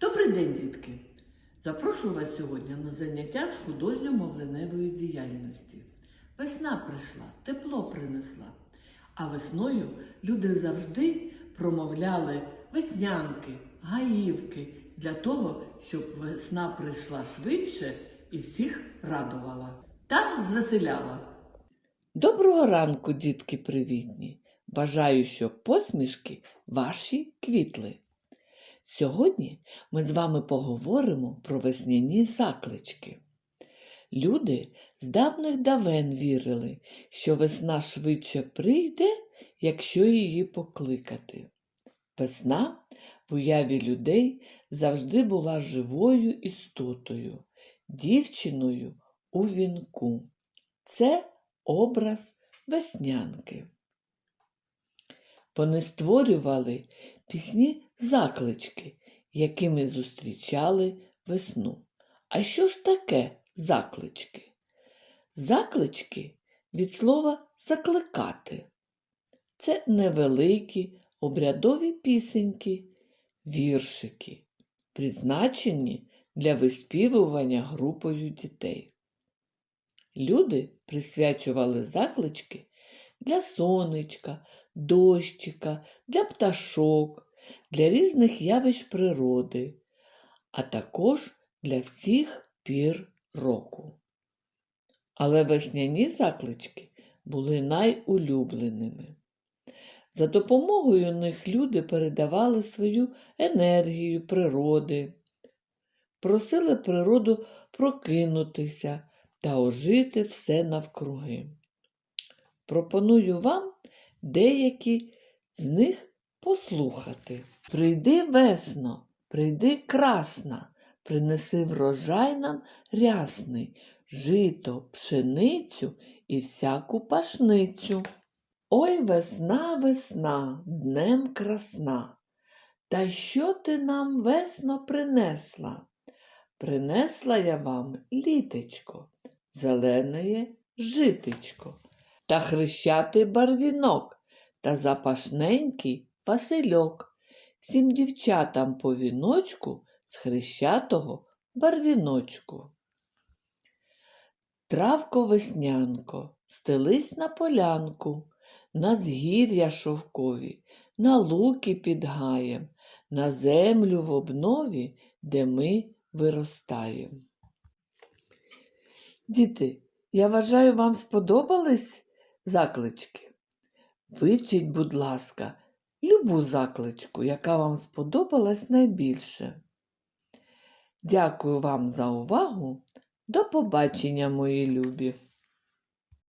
Добрий день, дітки! Запрошую вас сьогодні на заняття з художньо-мовленевої діяльності. Весна прийшла, тепло принесла. А весною люди завжди промовляли веснянки, гаївки для того, щоб весна прийшла швидше і всіх радувала та звеселяла. Доброго ранку, дітки привітні! Бажаю, щоб посмішки ваші квітли. Сьогодні ми з вами поговоримо про весняні заклички. Люди з давних давен вірили, що весна швидше прийде, якщо її покликати. Весна в уяві людей завжди була живою істотою, дівчиною у вінку. Це образ веснянки. Вони створювали пісні заклички, якими зустрічали весну. А що ж таке заклички? Заклички від слова закликати. Це невеликі обрядові пісеньки, віршики, призначені для виспівування групою дітей. Люди присвячували заклички для сонечка, дощика, для пташок, для різних явищ природи, а також для всіх пір року. Але весняні заклички були найулюбленими. За допомогою них люди передавали свою енергію природи, просили природу прокинутися та ожити все навкруги. Пропоную вам деякі з них послухати. Прийди весно, прийди красна, принеси врожай нам рясний, жито, пшеницю і всяку пашницю. Ой, весна, весна, днем красна. Та що ти нам весно принесла? Принесла я вам літечко, зелене житечко, та хрещатий барвінок, та запашненький васильок, всім дівчатам по віночку з хрещатого барвіночку. Травко веснянко, стелись на полянку, на згір'я шовкові, на луки під гаєм, на землю в обнові, де ми виростаємо. Діти, я вважаю, вам сподобались заклички? Вивчіть, будь ласка, любу закличку, яка вам сподобалась найбільше. Дякую вам за увагу. До побачення, мої любі!